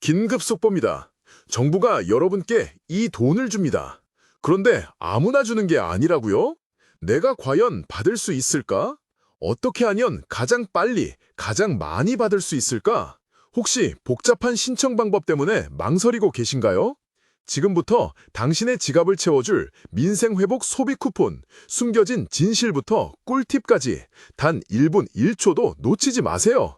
긴급 속보입니다. 정부가 여러분께 이 돈을 줍니다. 그런데 아무나 주는 게 아니라고요? 내가 과연 받을 수 있을까? 어떻게 하면 가장 빨리, 가장 많이 받을 수 있을까? 혹시 복잡한 신청 방법 때문에 망설이고 계신가요? 지금부터 당신의 지갑을 채워줄 민생회복 소비 쿠폰, 숨겨진 진실부터 꿀팁까지 단 1분 1초도 놓치지 마세요.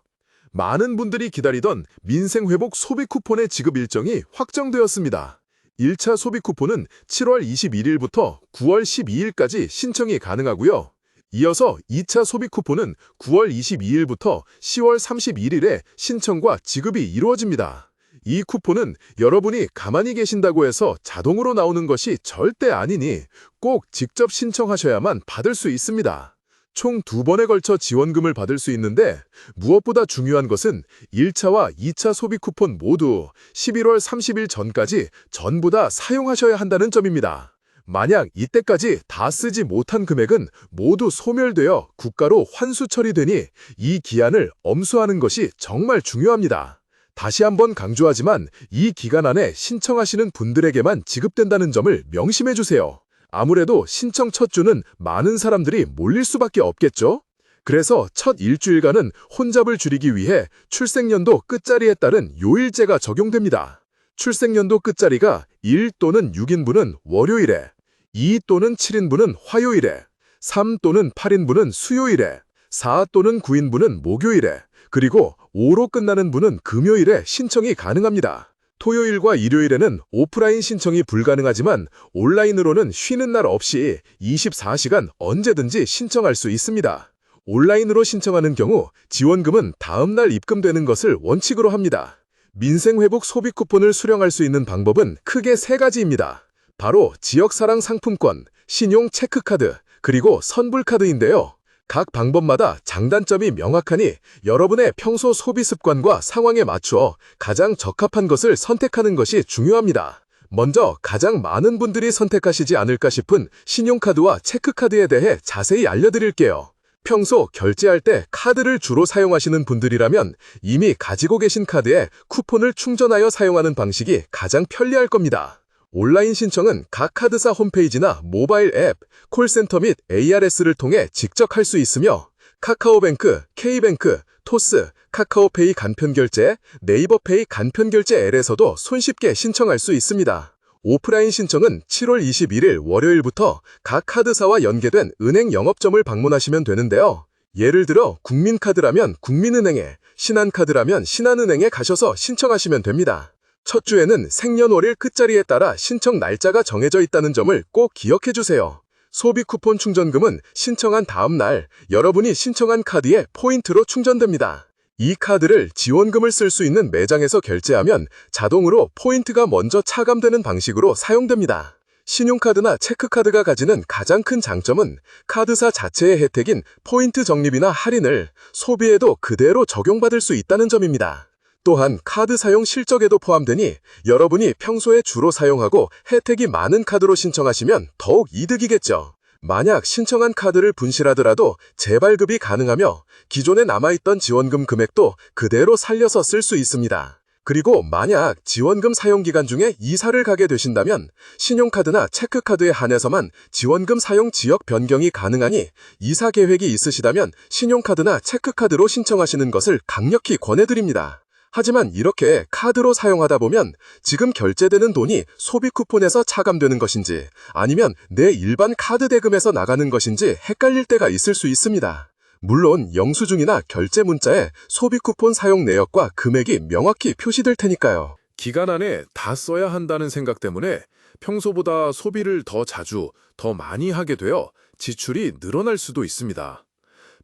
많은 분들이 기다리던 민생회복 소비 쿠폰의 지급 일정이 확정되었습니다. 1차 소비 쿠폰은 7월 21일부터 9월 12일까지 신청이 가능하고요. 이어서 2차 소비 쿠폰은 9월 22일부터 10월 31일에 신청과 지급이 이루어집니다. 이 쿠폰은 여러분이 가만히 계신다고 해서 자동으로 나오는 것이 절대 아니니 꼭 직접 신청하셔야만 받을 수 있습니다. 총 두 번에 걸쳐 지원금을 받을 수 있는데 무엇보다 중요한 것은 1차와 2차 소비 쿠폰 모두 11월 30일 전까지 전부 다 사용하셔야 한다는 점입니다. 만약 이때까지 다 쓰지 못한 금액은 모두 소멸되어 국가로 환수 처리되니 이 기한을 엄수하는 것이 정말 중요합니다. 다시 한번 강조하지만 이 기간 안에 신청하시는 분들에게만 지급된다는 점을 명심해 주세요. 아무래도 신청 첫 주는 많은 사람들이 몰릴 수밖에 없겠죠? 그래서 첫 일주일간은 혼잡을 줄이기 위해 출생연도 끝자리에 따른 요일제가 적용됩니다. 출생연도 끝자리가 1 또는 6인분은 월요일에, 2 또는 7인분은 화요일에, 3 또는 8인분은 수요일에, 4 또는 9인분은 목요일에, 그리고 5로 끝나는 분은 금요일에 신청이 가능합니다. 토요일과 일요일에는 오프라인 신청이 불가능하지만 온라인으로는 쉬는 날 없이 24시간 언제든지 신청할 수 있습니다. 온라인으로 신청하는 경우 지원금은 다음 날 입금되는 것을 원칙으로 합니다. 민생회복 소비 쿠폰을 수령할 수 있는 방법은 크게 세 가지입니다. 바로 지역사랑 상품권, 신용 체크카드, 그리고 선불카드인데요. 각 방법마다 장단점이 명확하니 여러분의 평소 소비 습관과 상황에 맞추어 가장 적합한 것을 선택하는 것이 중요합니다. 먼저 가장 많은 분들이 선택하시지 않을까 싶은 신용카드와 체크카드에 대해 자세히 알려드릴게요. 평소 결제할 때 카드를 주로 사용하시는 분들이라면 이미 가지고 계신 카드에 쿠폰을 충전하여 사용하는 방식이 가장 편리할 겁니다. 온라인 신청은 각 카드사 홈페이지나 모바일 앱, 콜센터 및 ARS를 통해 직접 할 수 있으며 카카오뱅크, K뱅크, 토스, 카카오페이 간편결제, 네이버페이 간편결제 L에서도 손쉽게 신청할 수 있습니다. 오프라인 신청은 7월 21일 월요일부터 각 카드사와 연계된 은행 영업점을 방문하시면 되는데요. 예를 들어 국민카드라면 국민은행에, 신한카드라면 신한은행에 가셔서 신청하시면 됩니다. 첫 주에는 생년월일 끝자리에 따라 신청 날짜가 정해져 있다는 점을 꼭 기억해 주세요. 소비 쿠폰 충전금은 신청한 다음 날 여러분이 신청한 카드에 포인트로 충전됩니다. 이 카드를 지원금을 쓸 수 있는 매장에서 결제하면 자동으로 포인트가 먼저 차감되는 방식으로 사용됩니다. 신용카드나 체크카드가 가지는 가장 큰 장점은 카드사 자체의 혜택인 포인트 적립이나 할인을 소비에도 그대로 적용받을 수 있다는 점입니다. 또한 카드 사용 실적에도 포함되니 여러분이 평소에 주로 사용하고 혜택이 많은 카드로 신청하시면 더욱 이득이겠죠. 만약 신청한 카드를 분실하더라도 재발급이 가능하며 기존에 남아있던 지원금 금액도 그대로 살려서 쓸 수 있습니다. 그리고 만약 지원금 사용 기간 중에 이사를 가게 되신다면 신용카드나 체크카드에 한해서만 지원금 사용 지역 변경이 가능하니 이사 계획이 있으시다면 신용카드나 체크카드로 신청하시는 것을 강력히 권해드립니다. 하지만 이렇게 카드로 사용하다 보면 지금 결제되는 돈이 소비 쿠폰에서 차감되는 것인지 아니면 내 일반 카드 대금에서 나가는 것인지 헷갈릴 때가 있을 수 있습니다. 물론 영수증이나 결제 문자에 소비 쿠폰 사용 내역과 금액이 명확히 표시될 테니까요. 기간 안에 다 써야 한다는 생각 때문에 평소보다 소비를 더 자주, 더 많이 하게 되어 지출이 늘어날 수도 있습니다.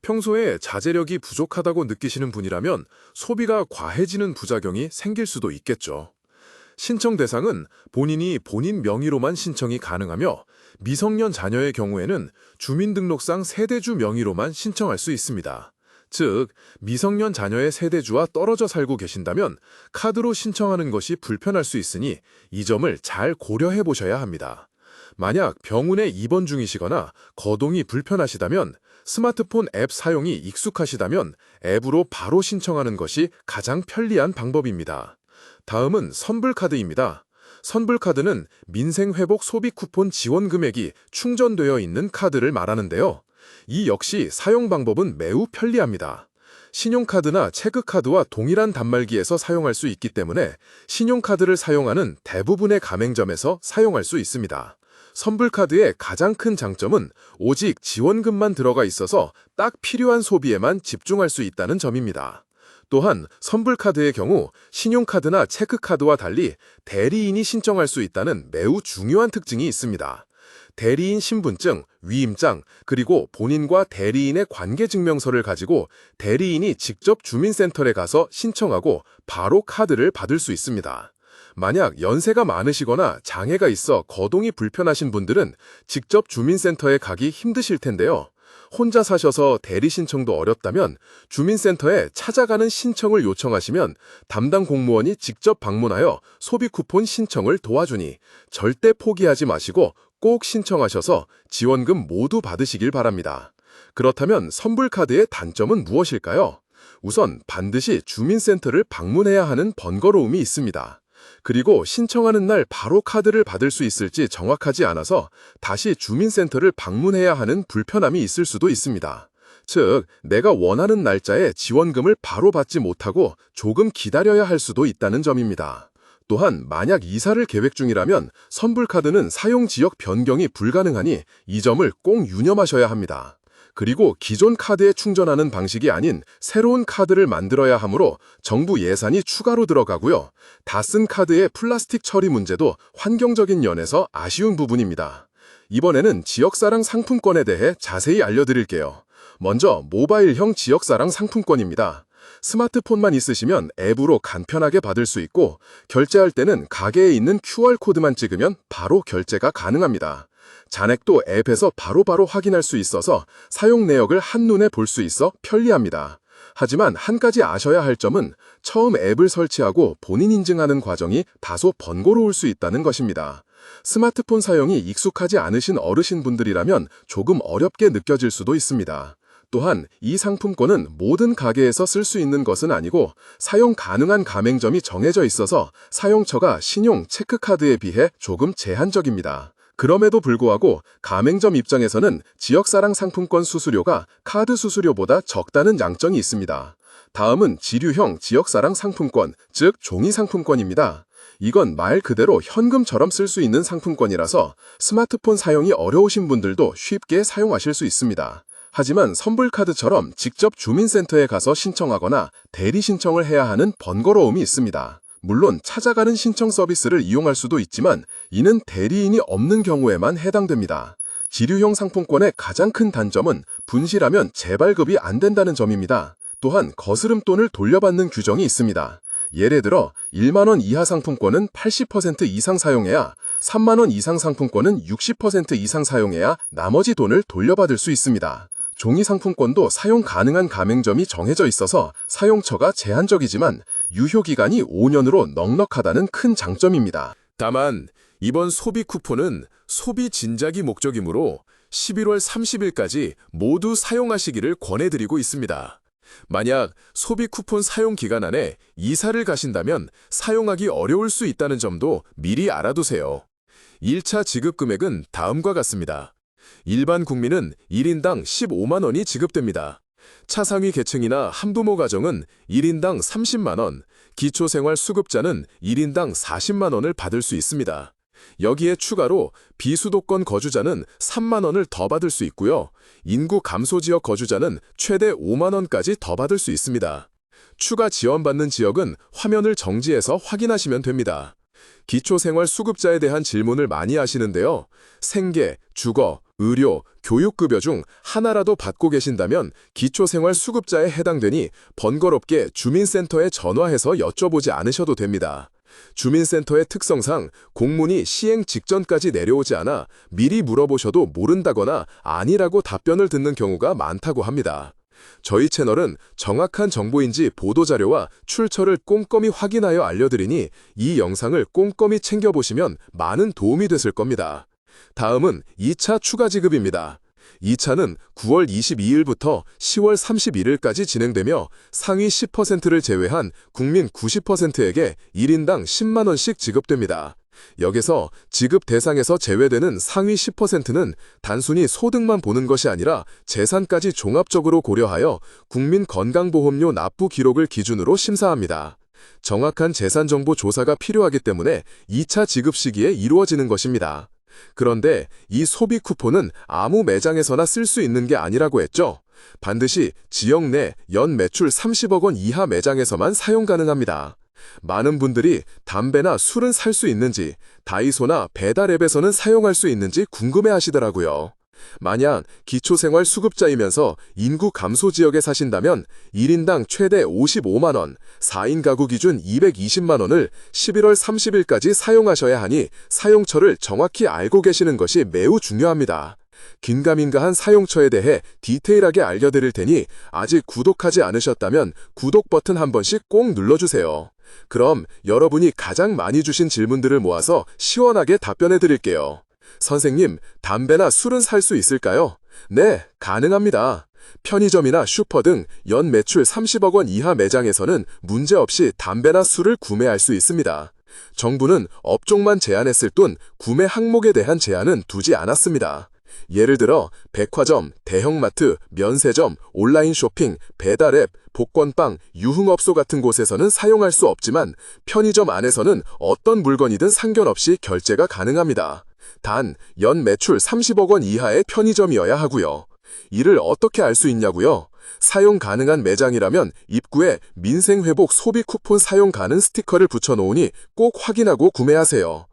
평소에 자제력이 부족하다고 느끼시는 분이라면 소비가 과해지는 부작용이 생길 수도 있겠죠. 신청 대상은 본인이 본인 명의로만 신청이 가능하며 미성년 자녀의 경우에는 주민등록상 세대주 명의로만 신청할 수 있습니다. 즉, 미성년 자녀의 세대주와 떨어져 살고 계신다면 카드로 신청하는 것이 불편할 수 있으니 이 점을 잘 고려해 보셔야 합니다. 만약 병원에 입원 중이시거나 거동이 불편하시다면 스마트폰 앱 사용이 익숙하시다면 앱으로 바로 신청하는 것이 가장 편리한 방법입니다. 다음은 선불카드입니다. 선불카드는 민생회복 소비 쿠폰 지원 금액이 충전되어 있는 카드를 말하는데요. 이 역시 사용 방법은 매우 편리합니다. 신용카드나 체크카드와 동일한 단말기에서 사용할 수 있기 때문에 신용카드를 사용하는 대부분의 가맹점에서 사용할 수 있습니다. 선불카드의 가장 큰 장점은 오직 지원금만 들어가 있어서 딱 필요한 소비에만 집중할 수 있다는 점입니다. 또한 선불카드의 경우 신용카드나 체크카드와 달리 대리인이 신청할 수 있다는 매우 중요한 특징이 있습니다. 대리인 신분증, 위임장, 그리고 본인과 대리인의 관계 증명서를 가지고 대리인이 직접 주민센터에 가서 신청하고 바로 카드를 받을 수 있습니다. 만약 연세가 많으시거나 장애가 있어 거동이 불편하신 분들은 직접 주민센터에 가기 힘드실 텐데요. 혼자 사셔서 대리 신청도 어렵다면 주민센터에 찾아가는 신청을 요청하시면 담당 공무원이 직접 방문하여 소비 쿠폰 신청을 도와주니 절대 포기하지 마시고 꼭 신청하셔서 지원금 모두 받으시길 바랍니다. 그렇다면 선불카드의 단점은 무엇일까요? 우선 반드시 주민센터를 방문해야 하는 번거로움이 있습니다. 그리고 신청하는 날 바로 카드를 받을 수 있을지 정확하지 않아서 다시 주민센터를 방문해야 하는 불편함이 있을 수도 있습니다. 즉, 내가 원하는 날짜에 지원금을 바로 받지 못하고 조금 기다려야 할 수도 있다는 점입니다. 또한 만약 이사를 계획 중이라면 선불카드는 사용 지역 변경이 불가능하니 이 점을 꼭 유념하셔야 합니다. 그리고 기존 카드에 충전하는 방식이 아닌 새로운 카드를 만들어야 하므로 정부 예산이 추가로 들어가고요. 다 쓴 카드의 플라스틱 처리 문제도 환경적인 면에서 아쉬운 부분입니다. 이번에는 지역사랑 상품권에 대해 자세히 알려드릴게요. 먼저 모바일형 지역사랑 상품권입니다. 스마트폰만 있으시면 앱으로 간편하게 받을 수 있고 결제할 때는 가게에 있는 QR코드만 찍으면 바로 결제가 가능합니다. 잔액도 앱에서 바로 바로 확인할 수 있어서 사용 내역을 한눈에 볼 수 있어 편리합니다. 하지만 한 가지 아셔야 할 점은 처음 앱을 설치하고 본인 인증하는 과정이 다소 번거로울 수 있다는 것입니다. 스마트폰 사용이 익숙하지 않으신 어르신분들이라면 조금 어렵게 느껴질 수도 있습니다. 또한 이 상품권은 모든 가게에서 쓸 수 있는 것은 아니고 사용 가능한 가맹점이 정해져 있어서 사용처가 신용 체크카드에 비해 조금 제한적입니다. 그럼에도 불구하고 가맹점 입장에서는 지역사랑 상품권 수수료가 카드 수수료보다 적다는 양점이 있습니다. 다음은 지류형 지역사랑 상품권, 즉 종이 상품권입니다. 이건 말 그대로 현금처럼 쓸 수 있는 상품권이라서 스마트폰 사용이 어려우신 분들도 쉽게 사용하실 수 있습니다. 하지만 선불카드처럼 직접 주민센터에 가서 신청하거나 대리 신청을 해야 하는 번거로움이 있습니다. 물론 찾아가는 신청 서비스를 이용할 수도 있지만 이는 대리인이 없는 경우에만 해당됩니다. 지류형 상품권의 가장 큰 단점은 분실하면 재발급이 안 된다는 점입니다. 또한 거스름돈을 돌려받는 규정이 있습니다. 예를 들어 1만원 이하 상품권은 80% 이상 사용해야 3만원 이상 상품권은 60% 이상 사용해야 나머지 돈을 돌려받을 수 있습니다. 종이 상품권도 사용 가능한 가맹점이 정해져 있어서 사용처가 제한적이지만 유효기간이 5년으로 넉넉하다는 큰 장점입니다. 다만 이번 소비 쿠폰은 소비 진작이 목적이므로 11월 30일까지 모두 사용하시기를 권해드리고 있습니다. 만약 소비 쿠폰 사용 기간 안에 이사를 가신다면 사용하기 어려울 수 있다는 점도 미리 알아두세요. 1차 지급 금액은 다음과 같습니다. 일반 국민은 1인당 15만 원이 지급됩니다. 차상위 계층이나 한부모 가정은 1인당 30만 원, 기초생활 수급자는 1인당 40만 원을 받을 수 있습니다. 여기에 추가로 비수도권 거주자는 3만 원을 더 받을 수 있고요. 인구 감소 지역 거주자는 최대 5만 원까지 더 받을 수 있습니다. 추가 지원받는 지역은 화면을 정지해서 확인하시면 됩니다. 기초생활 수급자에 대한 질문을 많이 하시는데요. 생계, 주거, 의료, 교육급여 중 하나라도 받고 계신다면 기초생활 수급자에 해당되니 번거롭게 주민센터에 전화해서 여쭤보지 않으셔도 됩니다. 주민센터의 특성상 공문이 시행 직전까지 내려오지 않아 미리 물어보셔도 모른다거나 아니라고 답변을 듣는 경우가 많다고 합니다. 저희 채널은 정확한 정보인지 보도자료와 출처를 꼼꼼히 확인하여 알려드리니 이 영상을 꼼꼼히 챙겨보시면 많은 도움이 됐을 겁니다. 다음은 2차 추가 지급입니다. 2차는 9월 22일부터 10월 31일까지 진행되며 상위 10%를 제외한 국민 90%에게 1인당 10만 원씩 지급됩니다. 여기서 지급 대상에서 제외되는 상위 10%는 단순히 소득만 보는 것이 아니라 재산까지 종합적으로 고려하여 국민 건강보험료 납부 기록을 기준으로 심사합니다. 정확한 재산 정보 조사가 필요하기 때문에 2차 지급 시기에 이루어지는 것입니다. 그런데 이 소비 쿠폰은 아무 매장에서나 쓸 수 있는 게 아니라고 했죠. 반드시 지역 내 연 매출 30억 원 이하 매장에서만 사용 가능합니다. 많은 분들이 담배나 술은 살 수 있는지, 다이소나 배달 앱에서는 사용할 수 있는지 궁금해 하시더라고요. 만약 기초생활 수급자이면서 인구 감소 지역에 사신다면 1인당 최대 55만원, 4인 가구 기준 220만원을 11월 30일까지 사용하셔야 하니 사용처를 정확히 알고 계시는 것이 매우 중요합니다. 긴가민가한 사용처에 대해 디테일하게 알려드릴 테니 아직 구독하지 않으셨다면 구독 버튼 한 번씩 꼭 눌러주세요. 그럼 여러분이 가장 많이 주신 질문들을 모아서 시원하게 답변해 드릴게요. 선생님, 담배나 술은 살 수 있을까요? 네, 가능합니다. 편의점이나 슈퍼 등 연 매출 30억 원 이하 매장에서는 문제없이 담배나 술을 구매할 수 있습니다. 정부는 업종만 제한했을 뿐 구매 항목에 대한 제한은 두지 않았습니다. 예를 들어 백화점, 대형마트, 면세점, 온라인 쇼핑, 배달앱, 복권빵, 유흥업소 같은 곳에서는 사용할 수 없지만 편의점 안에서는 어떤 물건이든 상관없이 결제가 가능합니다. 단, 연 매출 30억 원 이하의 편의점이어야 하고요. 이를 어떻게 알 수 있냐고요? 사용 가능한 매장이라면 입구에 민생회복 소비 쿠폰 사용 가능 스티커를 붙여놓으니 꼭 확인하고 구매하세요.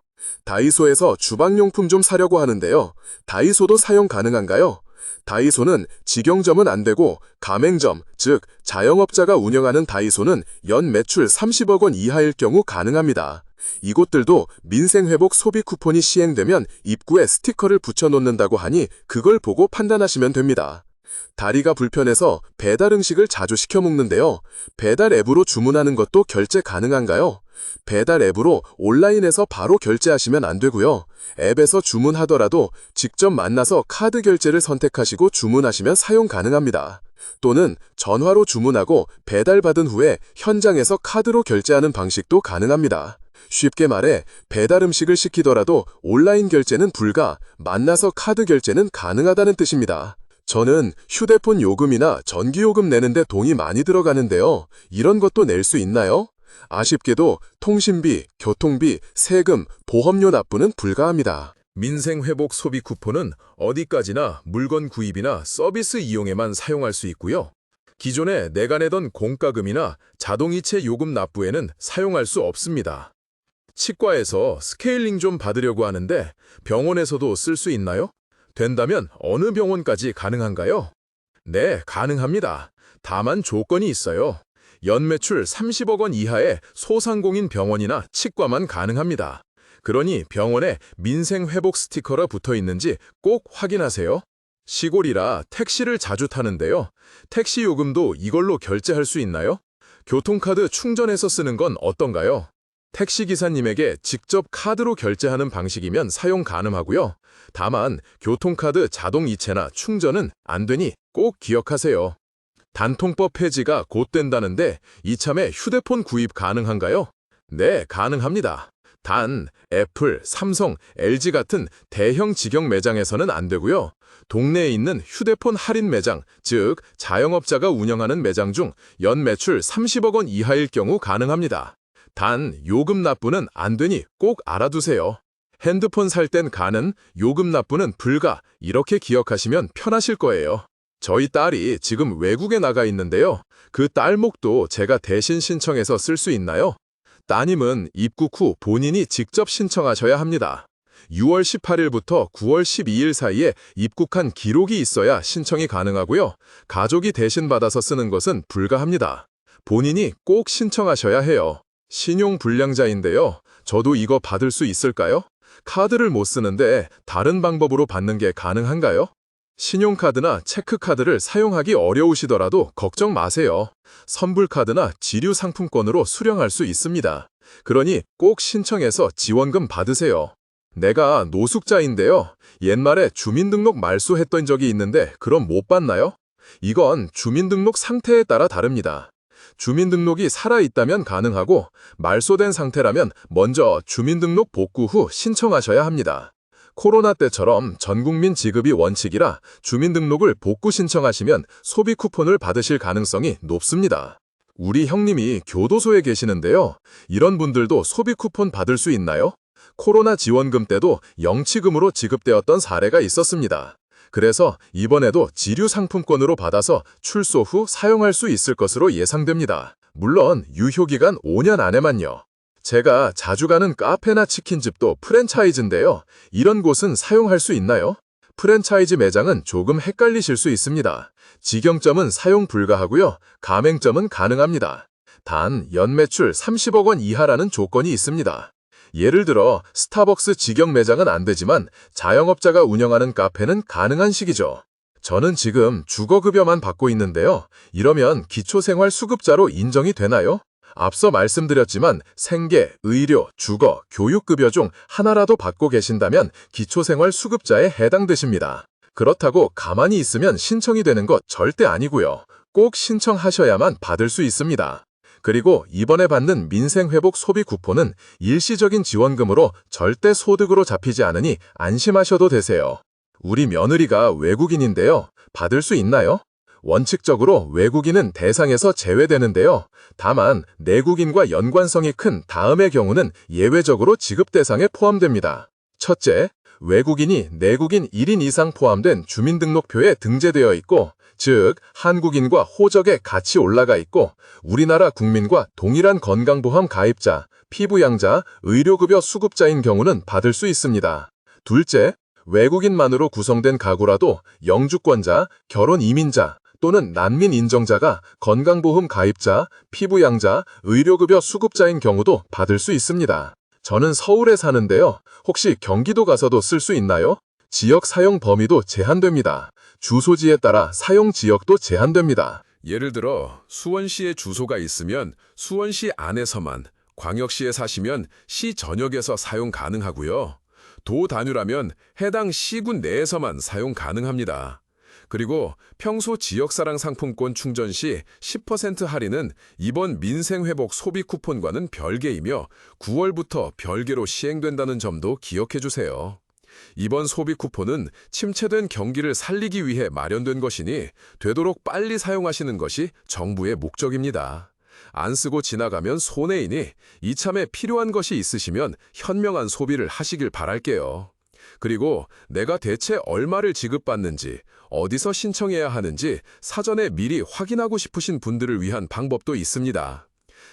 다이소에서 주방용품 좀 사려고 하는데요. 다이소도 사용 가능한가요? 다이소는 직영점은 안 되고 가맹점, 즉 자영업자가 운영하는 다이소는 연 매출 30억 원 이하일 경우 가능합니다. 이곳들도 민생회복 소비 쿠폰이 시행되면 입구에 스티커를 붙여놓는다고 하니 그걸 보고 판단하시면 됩니다. 다리가 불편해서 배달 음식을 자주 시켜 먹는데요. 배달 앱으로 주문하는 것도 결제 가능한가요? 배달 앱으로 온라인에서 바로 결제하시면 안 되고요. 앱에서 주문하더라도 직접 만나서 카드 결제를 선택하시고 주문하시면 사용 가능합니다. 또는 전화로 주문하고 배달받은 후에 현장에서 카드로 결제하는 방식도 가능합니다. 쉽게 말해 배달 음식을 시키더라도 온라인 결제는 불가, 만나서 카드 결제는 가능하다는 뜻입니다. 저는 휴대폰 요금이나 전기요금 내는데 돈이 많이 들어가는데요. 이런 것도 낼 수 있나요? 아쉽게도 통신비, 교통비, 세금, 보험료 납부는 불가합니다. 민생회복 소비 쿠폰은 어디까지나 물건 구입이나 서비스 이용에만 사용할 수 있고요. 기존에 내가 내던 공과금이나 자동이체 요금 납부에는 사용할 수 없습니다. 치과에서 스케일링 좀 받으려고 하는데 병원에서도 쓸 수 있나요? 된다면 어느 병원까지 가능한가요? 네, 가능합니다. 다만 조건이 있어요. 연매출 30억 원 이하의 소상공인 병원이나 치과만 가능합니다. 그러니 병원에 민생 회복 스티커가 붙어 있는지 꼭 확인하세요. 시골이라 택시를 자주 타는데요. 택시 요금도 이걸로 결제할 수 있나요? 교통카드 충전해서 쓰는 건 어떤가요? 택시 기사님에게 직접 카드로 결제하는 방식이면 사용 가능하고요. 다만 교통카드 자동 이체나 충전은 안 되니 꼭 기억하세요. 단통법 폐지가 곧 된다는데 이참에 휴대폰 구입 가능한가요? 네, 가능합니다. 단 애플, 삼성, LG 같은 대형 직영 매장에서는 안 되고요. 동네에 있는 휴대폰 할인 매장, 즉 자영업자가 운영하는 매장 중 연 매출 30억 원 이하일 경우 가능합니다. 단 요금 납부는 안 되니 꼭 알아두세요. 핸드폰 살 땐 가는, 요금 납부는 불가 이렇게 기억하시면 편하실 거예요. 저희 딸이 지금 외국에 나가 있는데요. 그 딸목도 제가 대신 신청해서 쓸 수 있나요? 따님은 입국 후 본인이 직접 신청하셔야 합니다. 6월 18일부터 9월 12일 사이에 입국한 기록이 있어야 신청이 가능하고요. 가족이 대신 받아서 쓰는 것은 불가합니다. 본인이 꼭 신청하셔야 해요. 신용 불량자인데요. 저도 이거 받을 수 있을까요? 카드를 못 쓰는데 다른 방법으로 받는 게 가능한가요? 신용카드나 체크카드를 사용하기 어려우시더라도 걱정 마세요. 선불카드나 지류 상품권으로 수령할 수 있습니다. 그러니 꼭 신청해서 지원금 받으세요. 내가 노숙자인데요. 옛말에 주민등록 말소했던 적이 있는데 그럼 못 받나요? 이건 주민등록 상태에 따라 다릅니다. 주민등록이 살아있다면 가능하고 말소된 상태라면 먼저 주민등록 복구 후 신청하셔야 합니다. 코로나 때처럼 전국민 지급이 원칙이라 주민등록을 복구 신청하시면 소비 쿠폰을 받으실 가능성이 높습니다. 우리 형님이 교도소에 계시는데요. 이런 분들도 소비 쿠폰 받을 수 있나요? 코로나 지원금 때도 영치금으로 지급되었던 사례가 있었습니다. 그래서 이번에도 지류 상품권으로 받아서 출소 후 사용할 수 있을 것으로 예상됩니다. 물론 유효기간 5년 안에만요. 제가 자주 가는 카페나 치킨집도 프랜차이즈인데요. 이런 곳은 사용할 수 있나요? 프랜차이즈 매장은 조금 헷갈리실 수 있습니다. 직영점은 사용 불가하고요. 가맹점은 가능합니다. 단 연매출 30억 원 이하라는 조건이 있습니다. 예를 들어 스타벅스 직영 매장은 안 되지만 자영업자가 운영하는 카페는 가능한 식이죠. 저는 지금 주거급여만 받고 있는데요. 이러면 기초생활수급자로 인정이 되나요? 앞서 말씀드렸지만 생계, 의료, 주거, 교육급여 중 하나라도 받고 계신다면 기초생활수급자에 해당되십니다. 그렇다고 가만히 있으면 신청이 되는 것 절대 아니고요. 꼭 신청하셔야만 받을 수 있습니다. 그리고 이번에 받는 민생회복 소비 쿠폰은 일시적인 지원금으로 절대 소득으로 잡히지 않으니 안심하셔도 되세요. 우리 며느리가 외국인인데요. 받을 수 있나요? 원칙적으로 외국인은 대상에서 제외되는데요. 다만 내국인과 연관성이 큰 다음의 경우는 예외적으로 지급 대상에 포함됩니다. 첫째, 외국인이 내국인 1인 이상 포함된 주민등록표에 등재되어 있고 즉 한국인과 호적에 같이 올라가 있고 우리나라 국민과 동일한 건강보험 가입자, 피부양자, 의료급여 수급자인 경우는 받을 수 있습니다. 둘째, 외국인만으로 구성된 가구라도 영주권자, 결혼 이민자 또는 난민 인정자가 건강보험 가입자, 피부양자, 의료급여 수급자인 경우도 받을 수 있습니다. 저는 서울에 사는데요. 혹시 경기도 가서도 쓸 수 있나요? 지역 사용 범위도 제한됩니다. 주소지에 따라 사용 지역도 제한됩니다. 예를 들어 수원시에 주소가 있으면 수원시 안에서만, 광역시에 사시면 시 전역에서 사용 가능하고요. 도 단위라면 해당 시군 내에서만 사용 가능합니다. 그리고 평소 지역사랑 상품권 충전 시 10% 할인은 이번 민생회복 소비 쿠폰과는 별개이며 9월부터 별개로 시행된다는 점도 기억해 주세요. 이번 소비 쿠폰은 침체된 경기를 살리기 위해 마련된 것이니 되도록 빨리 사용하시는 것이 정부의 목적입니다. 안 쓰고 지나가면 손해이니 이참에 필요한 것이 있으시면 현명한 소비를 하시길 바랄게요. 그리고 내가 대체 얼마를 지급받는지, 어디서 신청해야 하는지 사전에 미리 확인하고 싶으신 분들을 위한 방법도 있습니다.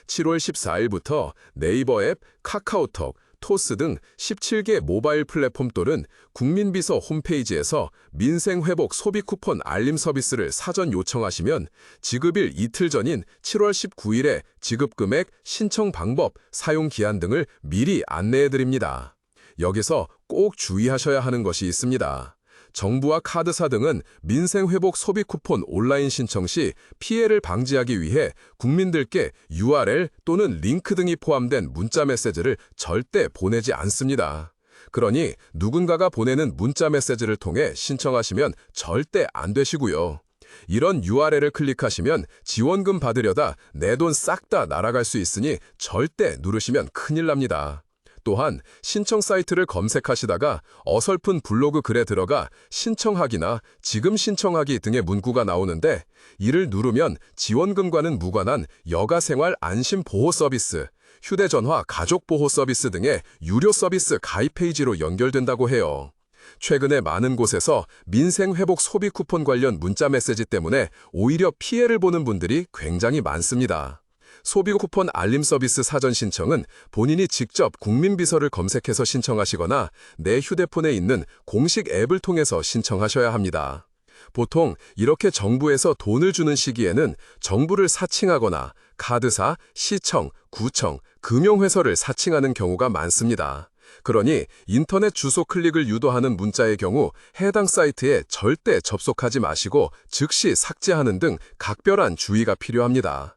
7월 14일부터 네이버 앱, 카카오톡, 토스 등 17개 모바일 플랫폼 또는 국민비서 홈페이지에서 민생회복 소비 쿠폰 알림 서비스를 사전 요청하시면 지급일 이틀 전인 7월 19일에 지급금액, 신청 방법, 사용 기한 등을 미리 안내해드립니다. 여기서 꼭 주의하셔야 하는 것이 있습니다. 정부와 카드사 등은 민생회복 소비 쿠폰 온라인 신청 시 피해를 방지하기 위해 국민들께 URL 또는 링크 등이 포함된 문자 메시지를 절대 보내지 않습니다. 그러니 누군가가 보내는 문자 메시지를 통해 신청하시면 절대 안 되시고요. 이런 URL을 클릭하시면 지원금 받으려다 내 돈 싹 다 날아갈 수 있으니 절대 누르시면 큰일 납니다. 또한 신청 사이트를 검색하시다가 어설픈 블로그 글에 들어가 신청하기나 지금 신청하기 등의 문구가 나오는데 이를 누르면 지원금과는 무관한 여가생활 안심보호 서비스, 휴대전화 가족보호 서비스 등의 유료 서비스 가입 페이지로 연결된다고 해요. 최근에 많은 곳에서 민생회복 소비 쿠폰 관련 문자 메시지 때문에 오히려 피해를 보는 분들이 굉장히 많습니다. 소비 쿠폰 알림 서비스 사전 신청은 본인이 직접 국민비서를 검색해서 신청하시거나 내 휴대폰에 있는 공식 앱을 통해서 신청하셔야 합니다. 보통 이렇게 정부에서 돈을 주는 시기에는 정부를 사칭하거나 카드사, 시청, 구청, 금융회사를 사칭하는 경우가 많습니다. 그러니 인터넷 주소 클릭을 유도하는 문자의 경우 해당 사이트에 절대 접속하지 마시고 즉시 삭제하는 등 각별한 주의가 필요합니다.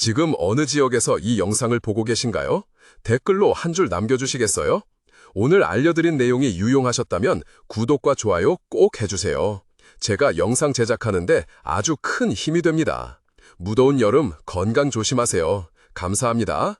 지금 어느 지역에서 이 영상을 보고 계신가요? 댓글로 한 줄 남겨주시겠어요? 오늘 알려드린 내용이 유용하셨다면 구독과 좋아요 꼭 해주세요. 제가 영상 제작하는데 아주 큰 힘이 됩니다. 무더운 여름 건강 조심하세요. 감사합니다.